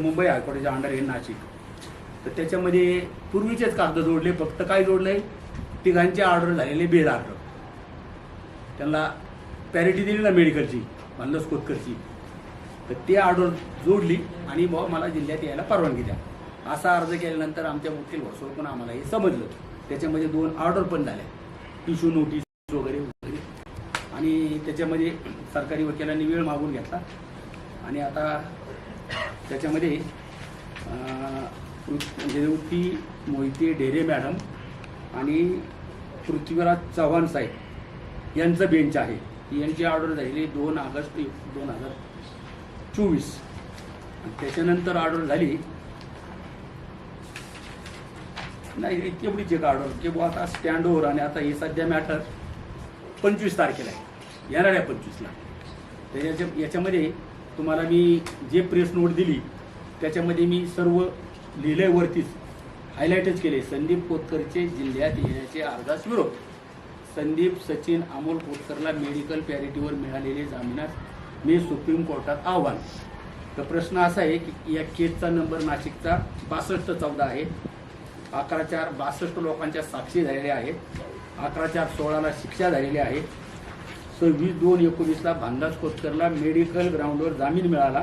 Mumbai हायकोर्टाच्या under हे नाशिक. तर त्याच्यामध्ये पूर्वीचेच कागद जोडले फक्त काय जोडलंय तिघांचे ऑर्डर झालेले बेल ऑर्डर त्यांना पॅरिटी दिली ना मेडिकलची म्हणलं कोतकरची तर ते ऑर्डर जोडली आणि बुवा मला जिल्ह्यात यायला परवानगी द्या. असा अर्ज केल्यानंतर आमच्या वकील वर्षावर पण आम्हाला हे समजलं. त्याच्यामध्ये दोन ऑर्डर पण झाल्या इश्यू नोटीस वगैरे वगैरे. आणि त्याच्यामध्ये सरकारी वकिलांनी वेळ मागून घेतला. आणि आता त्याच्यामध्ये अं, म्हणजे मोहिते ढेरे मॅडम आणि पृथ्वीराज चव्हाण साहेब यांचं बेंच आहे. यांची ऑर्डर झालेली दोन ऑगस्ट दोन हजार चोवीस. त्याच्यानंतर ऑर्डर झाली. नाही केवढीच एक ऑर्डर की बुवा आता स्टँडवर आणि आता हे सध्या मॅटर पंचवीस तारखेला आहे. येणाऱ्या पंचवीसला. त्याच्या याच्यामध्ये तुम्हाला मी जे प्रेस नोट दिली त्याच्यामध्ये मी सर्व लिहिल्यावरतीच वरतीच. हायलाईटच केले. संदीप कोतकरचे जिल्ह्यात येण्याचे अर्धास विरोध. संदीप सचिन अमोल कोतकरला मेडिकल पॅरिटीवर मिळालेले जामिनात मी सुप्रीम कोर्टात आव्हान. तर प्रश्न असा आहे की या केसचा नंबर नाशिकचा बासष्ट चौदा आहे. अकरा चार बासष्ट लोकांच्या साक्षी झालेल्या आहेत. अकरा चार सोळाला शिक्षा झालेली आहे. सव्वीस दोन एकोणीसला भानदास कोतकरला मेडिकल ग्राउंडवर जामीन मिळाला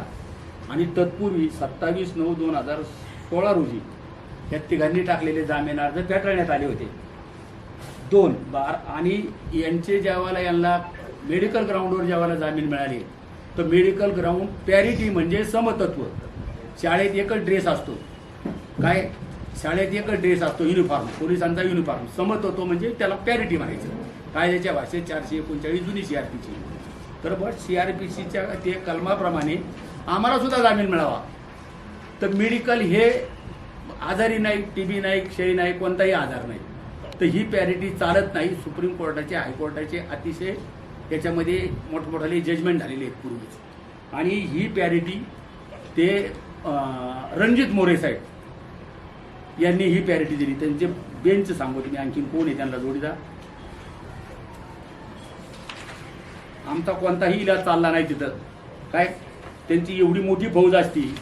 आणि तत्पूर्वी सत्तावीस नऊ दोन हजार सोळा रोजी या तिघांनी टाकलेले जामीन अर्ज फेटाळण्यात आले होते. दोन बार आणि यांचे ज्यावेळेला यांना मेडिकल ग्राउंडवर ज्यावेळेला जामीन मिळाली तर मेडिकल ग्राउंड पॅरिटी म्हणजे समतत्व. शाळेत एकच ड्रेस असतो. काय? शाळेत एकच ड्रेस असतो युनिफॉर्म. पोलिसांचा युनिफॉर्म. समतत्व म्हणजे त्याला पॅरिटी म्हणायचं. कायद्याच्या भाषेत चारशे एकोणचाळीस जुनी सी आर पीची तर बट सी आर पी सीच्या ते कलमाप्रमाणे आम्हाला सुद्धा जामीन मिळावा. तर मेडिकल हे आजारी नाही टी बी नाही क्षय नाही कोणताही आजार नाही. तर ही पॅरिटी चालत नाही. सुप्रीम कोर्टाचे हायकोर्टाचे अतिशय त्याच्यामध्ये मोठमोठाले जजमेंट झालेले आहेत पूर्वीच. आणि ही पॅरिटी ते रणजित मोरे साहेब यांनी ही पॅरिटी दिली. त्यांचे बेंच सांगू तुम्ही आणखीन कोण आहे त्यांना जोडीदार? आमचा कोणताही इलाज चालला नाही तिथं. काय? त्यांची एवढी मोठी फौज असती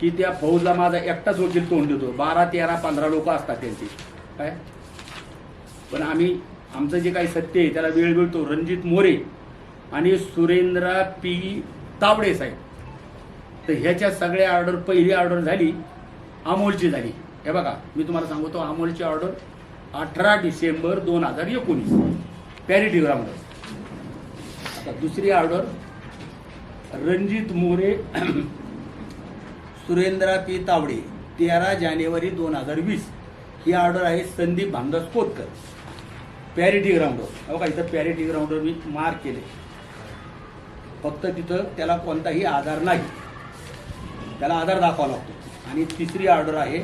की त्या फौजला माझा एकटाच वकील तोंड देतो. बारा तेरा पंधरा लोक असतात त्यांची. काय? पण आम्ही आमचं जे काही सत्य आहे त्याला वेळ मिळतो. रणजित मोरे आणि सुरेंद्र पी. तावडे साहेब. तर ह्याच्या सगळ्या ऑर्डर पहिली ऑर्डर झाली अमोलची झाली. हे बघा मी तुम्हाला सांगतो अमोलची ऑर्डर अठरा डिसेंबर दोन हजार एकोणीस. पॅरिटी अच्छा दुसरी ऑर्डर रणजित मोरे सुरेंद्रा पी तावडे तेरा जानेवारी दोन हजार वीस. ही ऑर्डर आहे संदीप भामदास कोतकर. पॅरिटी ग्राउंडवर बघा इथं पॅरिटी ग्राउंडवर मी मार्क केले. फक्त तिथं त्याला कोणताही आधार नाही. त्याला आधार दाखवावा लागतो. आणि तिसरी ऑर्डर आहे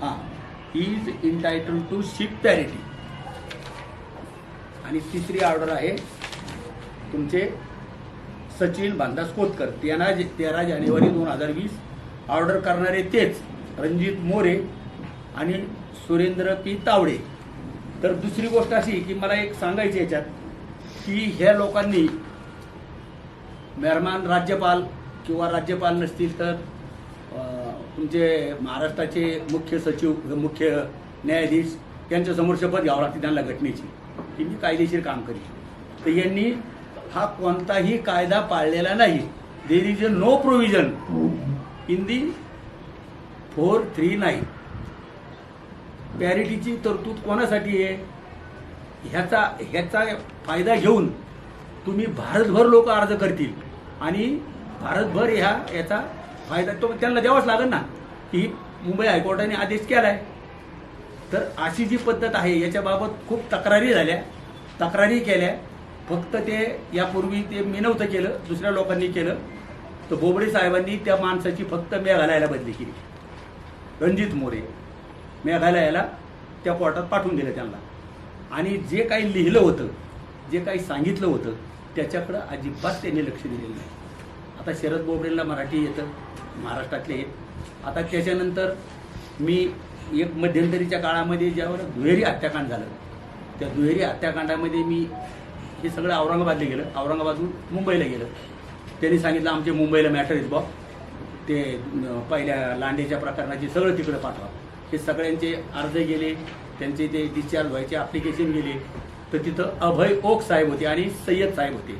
हां is entitled to ship parity आणि तिसरी ऑर्डर आहे तुमचे सचिन बांदास कोतकर तेरा तेरा जानेवारी दोन हजार वीस ऑर्डर करणारे तेच रणजित मोरे आणि सुरेंद्र पी तावडे. तर दुसरी गोष्ट अशी की मला एक सांगायची याच्यात की ह्या लोकांनी मेहरमान राज्यपाल किंवा राज्यपाल नसतील तर तुमचे महाराष्ट्राचे मुख्य सचिव मुख्य न्यायाधीश यांच्यासमोर शपथ घ्यावं लागते त्यांना घटनेची. की मी कायदेशीर काम करीन तर यांनी हा कोणताही कायदा पाळलेला नाही. There is a no provision in the four three nine पॅरिटीची तरतूद कोणासाठी आहे? ह्याचा ह्याचा फायदा घेऊन तुम्ही भारतभर लोक अर्ज करतील. आणि भारतभर ह्या याचा फायदा तो त्यांना द्यावाच लागेल ना. की मुंबई हायकोर्टाने आदेश केलाय. तर अशी जी पद्धत आहे याच्याबाबत खूप तक्रारी झाल्या. तक्रारी केल्या. फक्त ते यापूर्वी ते मी नव्हतं केलं दुसऱ्या लोकांनी केलं. तर बोबडे साहेबांनी त्या माणसाची फक्त मेघालयाला बदली केली. रणजित मोरे मेघालयाला त्या कोर्टात पाठवून दिलं त्यांना. आणि जे काही लिहिलं होतं जे काही सांगितलं होतं त्याच्याकडं अजिबात त्यांनी लक्ष दिलेलं नाही. आता शरद बोबडेला मराठी येतं महाराष्ट्रातले येत. आता त्याच्यानंतर मी एक मध्यंतरीच्या काळामध्ये ज्यावेळेला दुहेरी हत्याकांड झालं. त्या दुहेरी हत्याकांडामध्ये मी हे सगळं औरंगाबादला गेलं. औरंगाबादहून मुंबईला गेलं. त्यांनी सांगितलं आमचे मुंबईला मॅटर आहेत बॉ ते पहिल्या लांडेच्या प्रकरणाचे सगळं तिकडे पाठवा. हे सगळ्यांचे अर्ज गेले त्यांचे ते डिस्चार्ज व्हायचे ॲप्लिकेशन गेले. तर तिथं अभय ओक साहेब होते आणि सय्यद साहेब होते.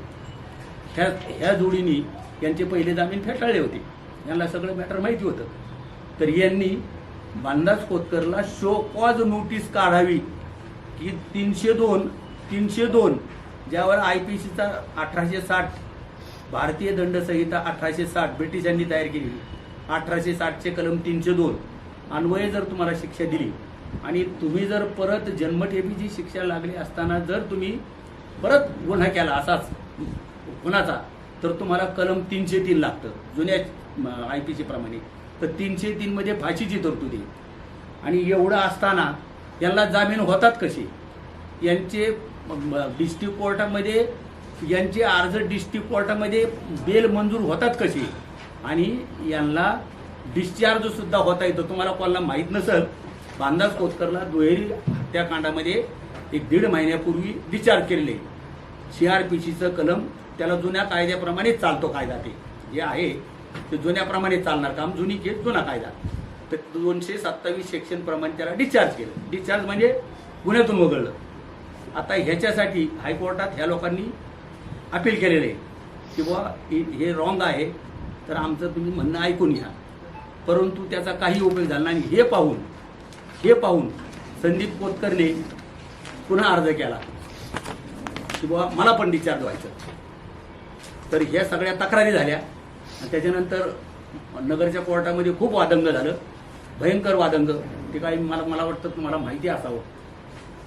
ह्या ह्या जोडीनी यांचे पहिले जामीन फेटाळले होते. यांना सगळं मॅटर माहिती होतं. तर यांनी बांदाज कोतकरला शो कॉज नोटीस काढावी की तीनशे दोन तीनशे दोन ज्यावर आय पी सीचा अठराशे साठ भारतीय दंडसंहिता अठराशे साठ ब्रिटिशांनी तयार केली. अठराशे साठचे कलम तीनशे दोन. अन्वये जर तुम्हाला शिक्षा दिली आणि तुम्ही जर परत जन्मठेपीची शिक्षा लागली असताना जर तुम्ही परत गुन्हा केला असाच गुन्हाचा तर तुम्हाला कलम तीनशे तीन लागतं जुन्या आय पी सी प्रमाणे तर तीनशे तीनमध्ये फाशीची तरतुदी आणि एवढं असताना यांना जामीन होतात कशी यांचे डिस्ट्रिक्ट कोर्टामध्ये यांचे अर्ज डिस्ट्रिक्ट कोर्टामध्ये बेल मंजूर होतात कसे? आणि यांना डिस्चार्ज सुद्धा होता येतो. तुम्हाला कोणाला माहीत नसेल बांधास कोतकरला दुहेरी हत्याकांडामध्ये एक दीड महिन्यापूर्वी डिस्चार्ज केलेले. सी आर पी सीचं कलम त्याला जुन्या कायद्याप्रमाणे चालतो कायदा ते. जे आहे ते जुन्याप्रमाणे चालणार काम जुनी केस जुना कायदा. तर दोनशे सत्तावीस सेक्शन प्रमाणे त्याला डिस्चार्ज केलं. डिस्चार्ज म्हणजे गुन्ह्यातून वगळलं. आता ह्याच्यासाठी हायकोर्टात ह्या लोकांनी अपील केलेलं आहे की बुवा हे- रॉंग आहे तर आमचं तुम्ही म्हणणं ऐकून घ्या. परंतु त्याचा काही उपयोग झाला नाही. हे पाहून हे पाहून संदीप कोतकरने पुन्हा अर्ज केला. की बुवा मला पण डिस्चार्ज व्हायचं. तर ह्या सगळ्या तक्रारी झाल्या. आणि त्याच्यानंतर नगरच्या कोर्टामध्ये खूप वादंग झालं. भयंकर वादंग. ते काही मला मला वाटतं तुम्हाला माहिती असावं.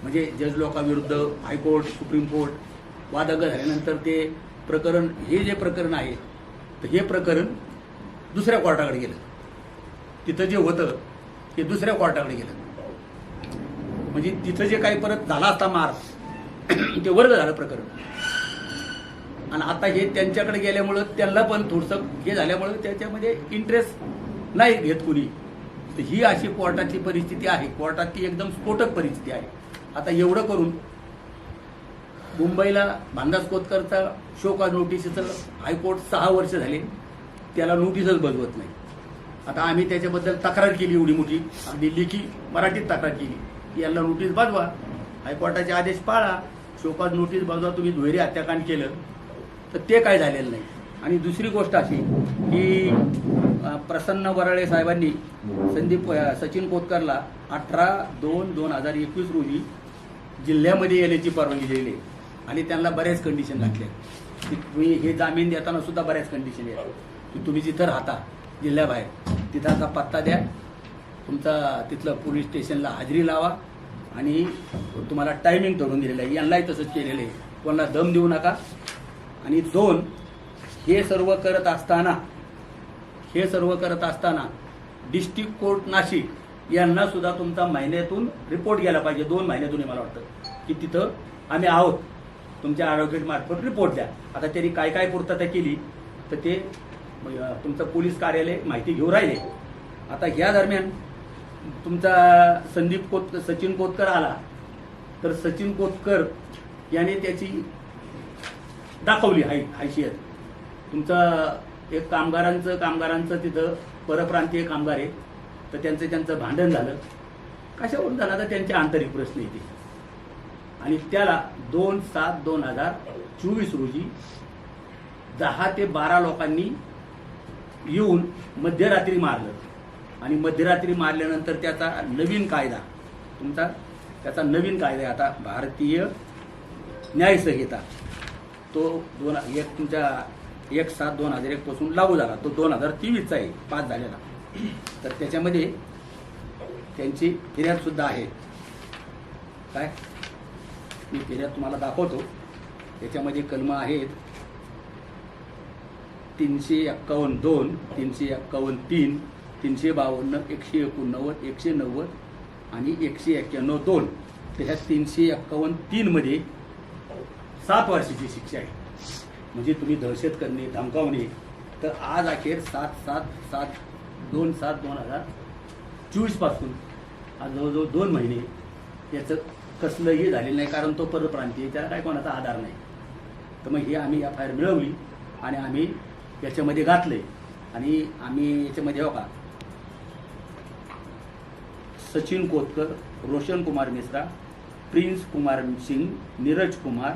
म्हणजे जज लोकांविरुद्ध हायकोर्ट सुप्रीम कोर्ट वादंग झाल्यानंतर ते प्रकरण हे जे प्रकरण आहे तर हे प्रकरण दुसऱ्या कोर्टाकडे गेलं. तिथं जे होतं ते दुसऱ्या कोर्टाकडे गेलं. म्हणजे तिथं जे काही परत झाला असता मार ते वर्ग झालं प्रकरण. आणि आता हे त्यांच्याकडे गेल्यामुळं त्यांना पण थोडंसं हे झाल्यामुळं त्याच्यामध्ये इंटरेस्ट नाही घेत कुणी. तर ही अशी कोर्टाची परिस्थिती आहे. कोर्टाची एकदम स्फोटक परिस्थिती आहे. आता एवढं करून मुंबईला भांदास कोतकरचा शोका नोटीसचं हायकोर्ट सहा वर्ष झाले. त्याला नोटीसच बजवत नाही. आता आम्ही त्याच्याबद्दल तक्रार केली एवढी मोठी. अगदी लेखी मराठीत तक्रार केली. की यांना नोटीस बजवा हायकोर्टाचे आदेश पाळा. शोकाज नोटीस बजवा तुम्ही दुहेरी हत्याकांड केलं. तर ते काय झालेलं नाही. आणि दुसरी गोष्ट अशी की प्रसन्न वराळे साहेबांनी संदीप सचिन कोतकरला अठरा दोन दोन हजार एकवीस रोजी जिल्ह्यामध्ये येण्याची परवानगी दिलेली आहे. आणि त्यांना बऱ्याच कंडिशन घातल्या की तुम्ही हे जामीन देताना सुद्धा बऱ्याच कंडिशन आहेत. की तुम्ही जिथं राहता जिल्ह्याबाहेर तिथाचा पत्ता द्या. तुमचा तिथलं पोलीस स्टेशनला हजेरी लावा. आणि तुम्हाला टायमिंग ठरवून दिलेलं आहे. यांनाही तसंच केलेलं आहे. कोणाला दम देऊ नका. आणि दोन हे सर्व करत असताना हे सर्व करत असताना डिस्ट्रिक्ट कोर्ट नाशिक यांना सुद्धा तुमचा महिन्यातून रिपोर्ट गेला पाहिजे. दोन महिन्यातून मला वाटतं. की तिथं आम्ही आहोत. तुमच्या आरोग्य मार्फत रिपोर्ट द्या. आता त्यांनी काय काय पूर्तता केली तर ते तुमचं पोलीस कार्यालय माहिती घेऊन राहिले. आता ह्या दरम्यान तुमचा संदीप कोत सचिन कोतकर आला. तर सचिन कोतकर याने त्याची दाखवली हाय हायशियत. तुमचा एक कामगारांचं कामगारांचं तिथं परप्रांतीय कामगार आहे. तर त्यांचं त्यांचं भांडण झालं. कशावरून झालं? तर त्यांचे आंतरिक प्रश्न येते आणि त्याला दोन सात दोन हजार चोवीस रोजी दहा ते बारा लोकांनी येऊन मध्यरात्री मारलं. आणि मध्यरात्री मारल्यानंतर त्याचा नवीन कायदा तुमचा त्याचा नवीन कायदा आहे आता भारतीय न्यायसंहिता. तो दोन एक तुमच्या एक सात दोन हजार एक पासून लागू झाला. तो दोन हजार तेवीसचा आहे. पास झालेला. तर त्याच्यामध्ये त्यांची फिर्यादसुद्धा आहे. काय? मी फिर्याद तुम्हाला दाखवतो. त्याच्यामध्ये कलम आहेत तीनशे एक्कावन्न दोन तीनशे एक्कावन्न तीन तीनशे बावन्न एकशे एकोणनव्वद एकशे नव्वद आणि एकशे एक्क्याण्णव दोन. तर ह्या तीनशे एक्कावन्न तीनमध्ये सात वर्षाची शिक्षा आहे. म्हणजे तुम्ही दहशत करणे धमकावणे. तर आज अखेर सात सात सात दोन सात दोन हजार चोवीसपासून आज जवळजवळ दोन महिने याचं कसलंही झालेलं नाही कारण तो परप्रांतीय त्याला काय कोणाचा आधार नाही. तर मग ही आम्ही एफ आय आर मिळवली आणि आम्ही याच्यामध्ये घातले आणि आम्ही याच्यामध्ये हो का सचिन कोतकर रोशन कुमार मिश्रा प्रिन्स कुमार सिंग नीरज कुमार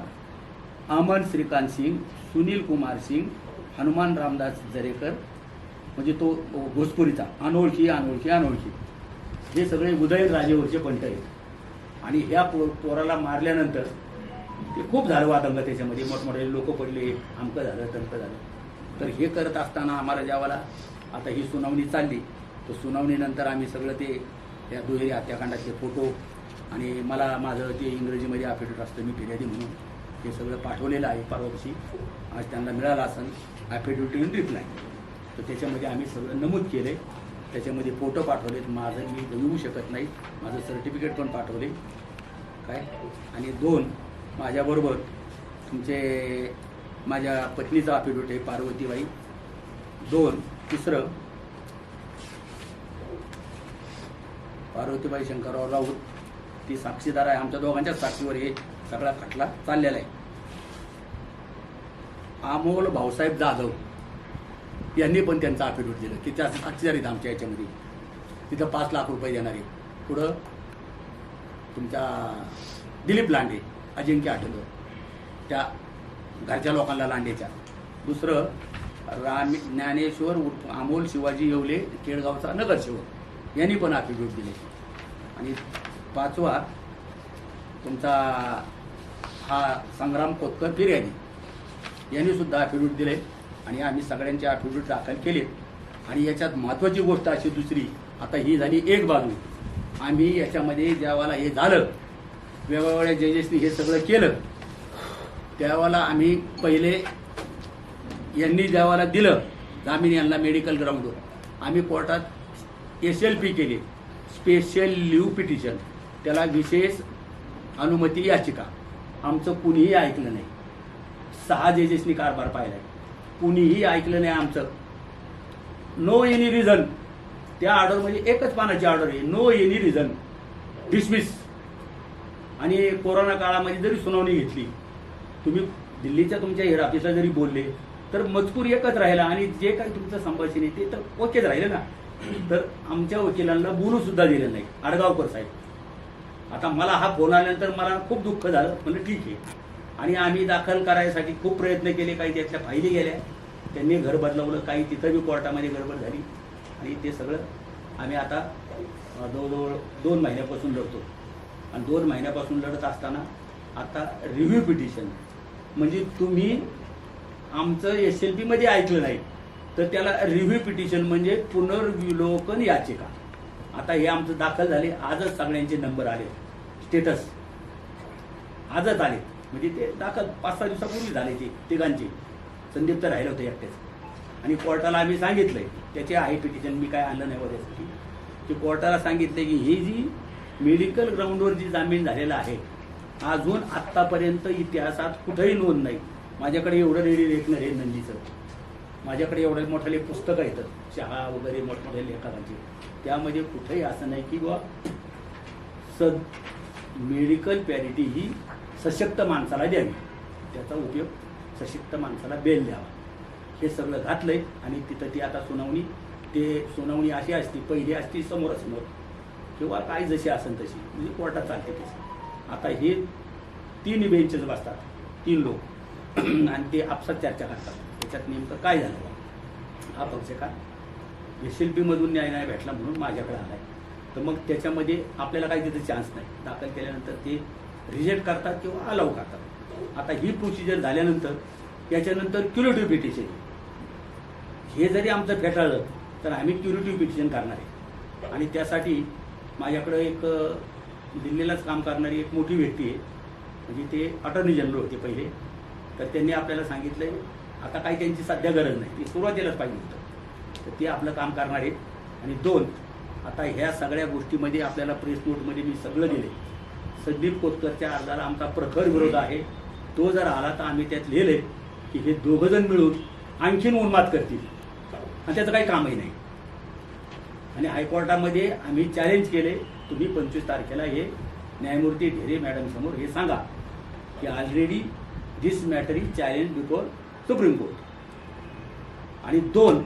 अमन श्रीकांत सिंग सुनील कुमार सिंग हनुमान रामदास जरेकर म्हणजे तो भोजपुरीचा अनोळखी अनोळखी अनोळखी. हे सगळे उदयनराजेवरचे पंट आहेत. आणि ह्या पो पोराला मारल्यानंतर ते खूप झालं वादंग त्याच्यामध्ये. मोठमोठे लोक पडले आमकं झालं तमकं झालं. तर हे करत असताना आम्हाला ज्यावेळेला आता ही सुनावणी चालली तर सुनावणीनंतर आम्ही सगळं ते त्या दुहेरी हत्याकांडाचे फोटो आणि मला माझं ते इंग्रजीमध्ये अफिडेविट असतं मी फिर्यादी म्हणून हे सगळं पाठवलेलं आहे. परवा दिवशी आज त्यांना मिळालं असेल ॲफिडेविट इन रिप्लाय तर त्याच्यामध्ये आम्ही सगळं नमूद केलं त्याच्यामध्ये फोटो पाठवलेत. माझं मी येऊ शकत नाही. माझं सर्टिफिकेट पण पाठवले. काय? आणि दोन माझ्याबरोबर तुमचे माझ्या पत्नीचा अफिडेविट आहे पार्वतीबाई. दोन तिसरं पार्वतीबाई शंकरराव राऊत. ती साक्षीदार आहे. आमच्या दोघांच्याच साक्षीवर हे सगळा खटला चाललेला आहे. अमोल भाऊसाहेब जाधव. यांनी पण त्यांचा अफिडेविट दिलं की त्या साक्षीदारीत आमच्या याच्यामध्ये तिथं पाच लाख रुपये देणार आहे. पुढं तुमच्या दिलीप लांडे अजिंक्य आठवलं. त्या घरच्या लोकांना लांडेच्या. दुसरं राम ज्ञानेश्वर उर्फ अमोल शिवाजी येवले केळगावचा नगरसेवक. यांनी पण अफिडेविट दिले. आणि पाचवा तुमचा हा संग्राम कोतकर फिर्यादी. यांनी सुद्धा अफिडेविट दिले. आणि आम्ही सगळ्यांचे अफिडेविट दाखल केले. आणि याच्यात महत्त्वाची गोष्ट अशी दुसरी आता ही झाली एक बाजू. आम्ही याच्यामध्ये ज्यावेळेला हे झालं. वेगवेगळ्या जजेसनी हे सगळं केलं. त्यावेळेला आम्ही पहिले यांनी ज्यावेळेला दिलं. जामीन यांना मेडिकल ग्राउंडवर आम्ही कोर्टात एस एल पी केली. स्पेशल लिव्ह पिटिशन त्याला विशेष अनुमती याचिका. आमचं कुणीही ऐकलं नाही. सहा जजेसनी कारभार पाहिलाय. कुणीही ऐकलं नाही आमचं. नो एनी रिझन त्या ऑर्डरमध्ये एकच पानाची ऑर्डर आहे. नो एनी रिझन डिसमिस आणि कोरोना काळामध्ये जरी सुनावणी घेतली तुम्ही दिल्लीच्या तुमच्या हेड ऑफिसला जरी बोलले तर मजकूर एकच राहिला आणि जे काही तुमचं संभाषण आहे ते तर ओकेच राहिलं ना. तर आमच्या वकिलांना बोलू सुद्धा दिलं नाही. आडगावकर साहेब. आता मला हा फोन आल्यानंतर मला खूप दुःख झालं. म्हणजे ठीक आहे. आणि आम्ही दाखल करायसाठी खूप प्रयत्न केले. काही त्यातल्या फायली गेल्या. त्यांनी घर बदलवलं. काही तिथं बी कोर्टामध्ये गडबड झाली. आणि ते सगळं आम्ही आता जवळजवळ दोन महिन्यापासून लढतो. आणि दोन महिन्यापासून लढत असताना आता रिव्ह्यू पिटिशन म्हणजे तुम्ही आमचं एस एल पीमध्ये ऐकलं नाही तर त्याला रिव्ह्यू पिटिशन म्हणजे पुनर्विलोकन याचिका. आता हे आमचं दाखल झाले. आजच सगळ्यांचे नंबर आले. स्टेटस आजच आले. म्हणजे ते दाखल पाच सहा दिवसापूर्वी झाले ते तिघांचे. संदीप तर राहिलं होतं एकट्याच आणि कोर्टाला आम्ही सांगितलंय त्याचे आहे पिटिशन मी काय आणलं नाही त्यासाठी की कोर्टाला सांगितलं की ही जी मेडिकल ग्राउंडवर जी जामीन झालेला आहे अजून आत्तापर्यंत इतिहासात कुठंही नोंद नाही. माझ्याकडे एवढं रेडी लेखणं आहे नंदीचं. माझ्याकडे एवढे मोठाले पुस्तकं येतात चहा वगैरे मोठमोठ्या लेखकांचे. त्यामध्ये कुठेही असं नाही की बुवा सद मेडिकल पॅरिटी ही सशक्त माणसाला द्यावी. त्याचा उपयोग सशक्त माणसाला बेल द्यावा. हे सगळं घातलंय आणि तिथं ती आता सुनावणी ते सुनावणी अशी असती पहिली असती समोरासमोर. किंवा काय जशी असेल तशी म्हणजे कोर्टात चालते तशी आता हे तीन बेंचेस बसतात तीन लोक. आणि ते आपसात चर्चा करतात. त्याच्यात नेमकं काय झालं हा पक्षकार एस एल पीमधून न्याय नाही भेटला म्हणून माझ्याकडे आहे तर मग त्याच्यामध्ये आपल्याला काही तिथे चान्स नाही. दाखल केल्यानंतर ते रिजेक्ट करतात किंवा अलाव करतात. आता ही प्रोसिजर झाल्यानंतर याच्यानंतर क्युरेटिव्ह पिटिशन हे जरी आमचं फेटाळलं तर आम्ही क्युरेटिव्ह पिटिशन करणार आहे. आणि त्यासाठी माझ्याकडं एक दिल्लीलाच काम करणारी एक मोठी व्यक्ती आहे. म्हणजे ते अटर्नी जनरल होते पहिले. तर त्यांनी आपल्याला सांगितलंय आता काही त्यांची सध्या गरज नाही. ती सुरुवातीलाच पाहिजे होतं. तर ते आपलं काम करणार आहेत. आणि दोन आता ह्या सगळ्या गोष्टीमध्ये आपल्याला प्रेस नोटमध्ये मी सगळं दिले संदीप कोतकरच्या अर्जाला आमचा प्रखर विरोध आहे. तो जर आला तर आम्ही त्यात लिहिले की हे दोघंजण मिळून आणखीन उन्माद करतील. आणि त्याचं काही कामही नाही. आणि हायकोर्टामध्ये आम्ही चॅलेंज केले. तुम्ही पंचवीस तारखेला हे न्यायमूर्ती ढेरे मॅडम समोर हे सांगा की already this matter is challenge before supreme court आणि दोन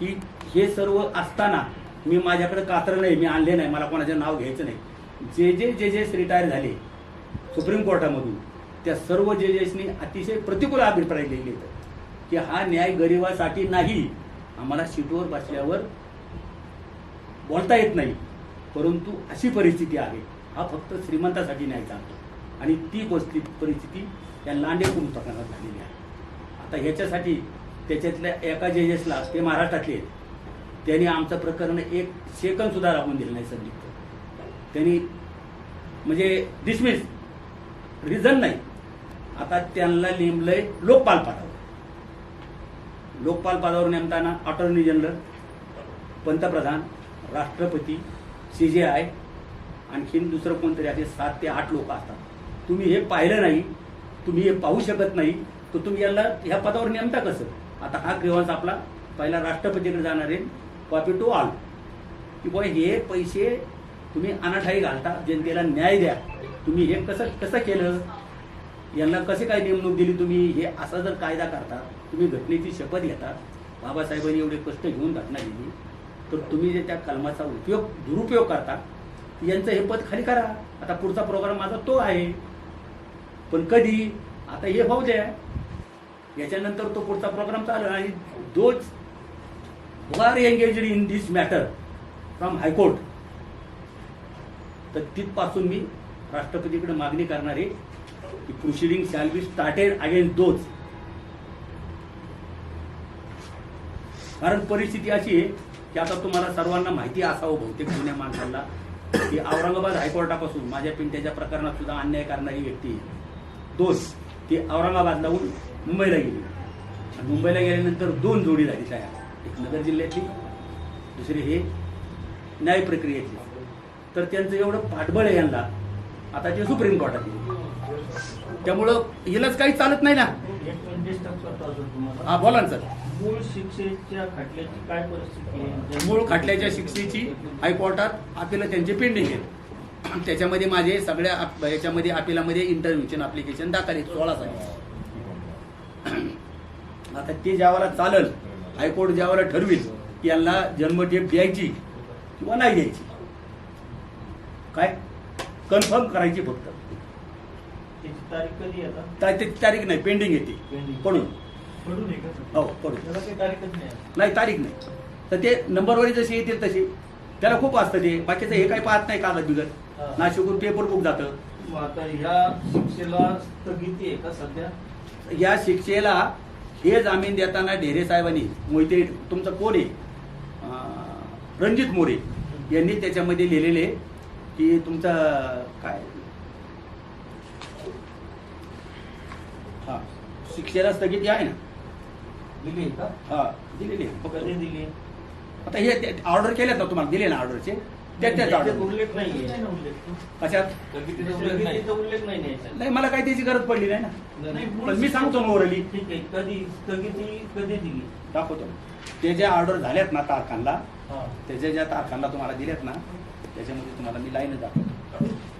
की हे सर्व असताना मी माझ्याकडे कात्र नाही मी आणले नाही मला कोणाचं नाव घ्यायचं नाही. जे जे जजेस रिटायर झाले सुप्रीम कोर्टामधून त्या सर्व जजेसनी अतिशय प्रतिकूल अभिप्राय लिहिले आहेत की हा न्याय गरिबासाठी नाही आम्हाला सीटवर बसल्यावर बोलता येत नाही परंतु अशी परिस्थिती आहे. हा फक्त श्रीमंतासाठी न्याय चालतो. आणि ती परिस्थिती परिस्थिती या लांडे प्रकरणात झालेली आहे. आता ह्याच्यासाठी त्याच्यातल्या एका जजेसला ते महाराष्ट्रातले आहेत त्यांनी आमचं प्रकरण एक सेकंद सुद्धा राबवून दिलं नाही संदिग्ध त्यांनी म्हणजे डिसमिस रिझन नाही. आता त्यांना नेमलंय लोकपाल पदावर लोकपाल पदावर नेमताना अटॉर्नी जनरल पंतप्रधान राष्ट्रपती सी जे आय आणखीन दुसरं कोणतरी असे सात ते आठ लोक असतात. तुम्ही हे पाहिलं नाही तुम्ही हे पाहू शकत नाही तर तुम्ही याला ह्या पदावर नेमता कसं? आता हा ग्रीवांस आपला पहिला राष्ट्रपतीकडे जाणार आहे कॉपी टू ऑल की बुवा हे पैसे तुम्ही अनाठाई घालता जनतेला न्याय द्या. तुम्ही हे कसं कसं केलं? यांना कसे काय नेमणूक दिली तुम्ही? हे असा जर कायदा करता तुम्ही घटनेची शपथ घेता बाबासाहेबांनी एवढे कष्ट घेऊन घटना दिली तर तुम्ही जे त्या कलमाचा उपयोग दुरुपयोग करता यांचं हे पद खाली करा. आता पुढचा प्रोग्राम माझा तो आहे. पण कधी? आता हे होऊ द्या. याच्यानंतर तो पुढचा प्रोग्राम चालू आणि दोच are engage in this matter from high court तर तिथपासून मी राष्ट्रपतीकडे मागणी करणार आहे की proceeding shall be started against those कारण परिस्थिती अशी आहे की आता तुम्हाला सर्वांना माहिती असावं बहुतेक जुन्या माणसांना की औरंगाबाद हायकोर्टापासून माझ्या पिंट्याच्या प्रकरणात सुद्धा अन्याय करणारी व्यक्ती आहे. दोष ती औरंगाबादला होऊन मुंबईला गेली. आणि मुंबईला गेल्यानंतर दोन जोडी झाली तयार एक नगर जिल्ह्यातली दुसरी हे न्याय प्रक्रियेतली तर त्यांचं एवढं पाठबळ आहे यांना. आता ते सुप्रीम कोर्टात. त्यामुळं हिलाच काही चालत नाही ना. हा बोला ना सर. मूळ शिक्षेच्या खटल्याची काय परिस्थिती मूळ खटल्याच्या शिक्षेची हायकोर्टात अपिलं त्यांचे पेंडिंग आहेत. त्याच्यामध्ये माझे सगळ्या आप- याच्यामध्ये अपिलामध्ये इंटरव्ह्यूशन अप्लिकेशन दाखल आहेत सोळा साली. आता ते ज्यावेळेला चालल हायकोर्ट ज्यावेळेला ठरविल की यांना जन्मठेप द्यायची किंवा नाही द्यायची. काय? कन्फर्म करायची फक्त. त्याची तारीख कधी आता? त्याची तारीख नाही पेंडिंग येते. पडून. पडून आहे का? हो पडून. त्याला काही तारीखच नाही आहे. नाही तारीख नाही. तर ते नंबरवर जसे येतील तसे त्याला खूप असतं ते. बाकीचं हे काही पाहत नाही कागद बिगत हा. नाशिकून पेपर बुक जातं. मग आता ह्या शिक्षेला स्थगिती आहे का सध्या? या शिक्षेला हे जामीन देताना ढेरे साहेबांनी मोहिते तुमचं कोण आहे? अं, रणजित मोरे यांनी त्याच्यामध्ये लिहिलेले की तुमचं काय? हा. शिक्षेला स्थगिती आहे ना? दिली का? हा दिलेली आहे. कधी दिली? आता हे ऑर्डर केलेत ना तुम्हाला दिले ना ऑर्डरचे? त्या त्याच त्याच्यात ऑर्डर. उल्लेख नाहीये. कशात? स्थगितीचा उल्लेख नाही. उल्लेख नाही मला काही त्याची गरज पडली नाही ना. नाही, पण मी सांगतो मोरली ठीक आहे. कधी स्थगिती कधी दिली? दाखवतो. ते ज्या ऑर्डर झाल्यात ना तारखांना हा त्याच्या ज्या तारखांना तुम्हाला दिल्यात ना त्याच्यामध्ये तुम्हाला मी लाईन दाखवतो.